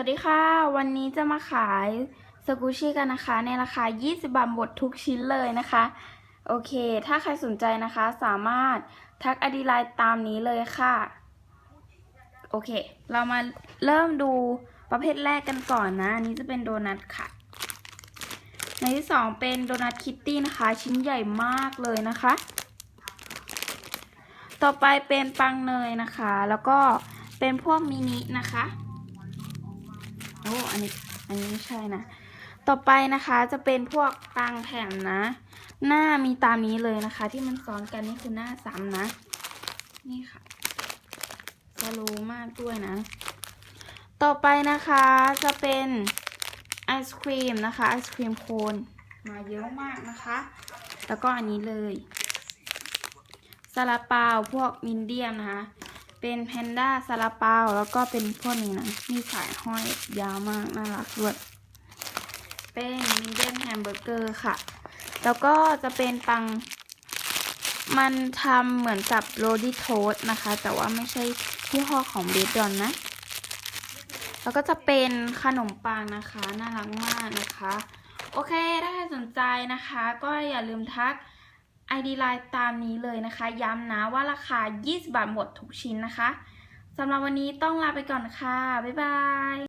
วัสดีค่ะ วันนี้จะมาขายสกูชี่กันนะคะ ในราคา 20 บาทหมดทุกชิ้นเลยนะคะ โอเค ถ้าใครสนใจนะคะสามารถทักอดีไลน์ตามนี้เลยค่ะ โอเค เรามาเริ่มดูประเภทแรกกันก่อนนะ อันนี้จะเป็นโดนัทค่ะ ในที่สองเป็นโดนัทคิตตี้นะคะ ชิ้นใหญ่มากเลยนะคะ ต่อไปเป็นปังเนยนะคะ แล้วก็เป็นพวกมินินะคะ อ้อันนี้อันนี้ไม่ใช่นะ ต่อไปนะคะจะเป็นพวกปังแผ่นนะ หน้ามีตามนี้เลยนะคะ ที่มันซ้อนกันนี่คือหน้าซ้ำนะ นี่ค่ะสโลมากด้วยนะ ต่อไปนะคะจะเป็นไอศครีมนะคะไอศครีมโคนมาเยอะมากนะคะ แล้วก็อันนี้เลยซาลาเปาพวกมินเดียมนะคะ เป็นแพนด้าซาลาเปาแล้วก็เป็นพวกนี้นะ มีสายห้อยยาวมาก น่ารักด้วย เป็นมินเดียมแฮมเบอร์เกอร์ค่ะ แล้วก็จะเป็นปัง มันทำเหมือนกับโรดี้โทสนะคะ แต่ว่าไม่ใช่ที่ห้อของเบดดอนนะ แล้วก็จะเป็นขนมปังนะคะ น่ารักมากนะคะ โอเค ถ้าใครสนใจนะคะ ก็อย่าลืมทัก ID ไลน์ตามนี้เลยนะคะ ย้ำนะว่าราคา 20 บาทหมดทุกชิ้นนะคะสำหรับวันนี้ต้องลาไปก่อนค่ะ บ๊ายบาย